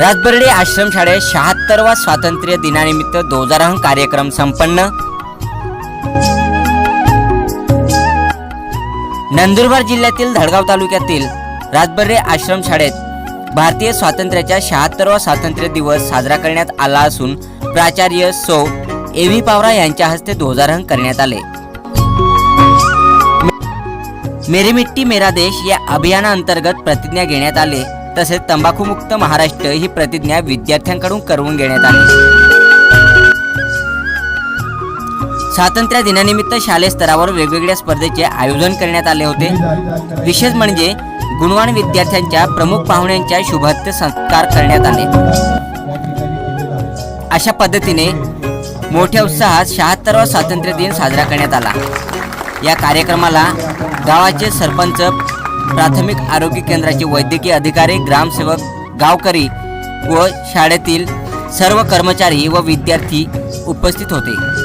राजबर्डे आश्रमशाळेत शहात्तरवा स्वातंत्र्य दिनानिमित्त ध्वजारोहण कार्यक्रम संपन्न. नंदुरबार जिल्ह्यातील धडगाव तालुक्यातील राजबर्डे आश्रमशाळेत भारतीय स्वातंत्र्याच्या शहात्तरवा स्वातंत्र्य दिवस साजरा करण्यात आला असून प्राचार्य सौ ए व्ही पावरा यांच्या हस्ते ध्वजारोहण करण्यात आले. मेरी मिट्टी मेरा देश या अभियानाअंतर्गत प्रतिज्ञा घेण्यात आले. तसेच तंबाखूमुक्त महाराष्ट्र ही प्रतिज्ञा विद्यार्थ्यांकडून करवून घेण्यात आली. स्वातंत्र्य दिनानिमित्त शालेय स्तरावर वेगवेगळ्या स्पर्धेचे आयोजन करण्यात आले होते. विशेष म्हणजे गुणवान विद्यार्थ्यांच्या प्रमुख पाहुण्यांच्या शुभार्थ संस्कार करण्यात आले. अशा पद्धतीने मोठ्या उत्साहात शहात्तरवा स्वातंत्र्य दिन साजरा करण्यात आला. या कार्यक्रमाला गावाचे सरपंच प्राथमिक आरोग्य केंद्राचे वैद्यकीय अधिकारी ग्रामसेवक गावकरी व शाळेतील सर्व कर्मचारी व विद्यार्थी उपस्थित होते.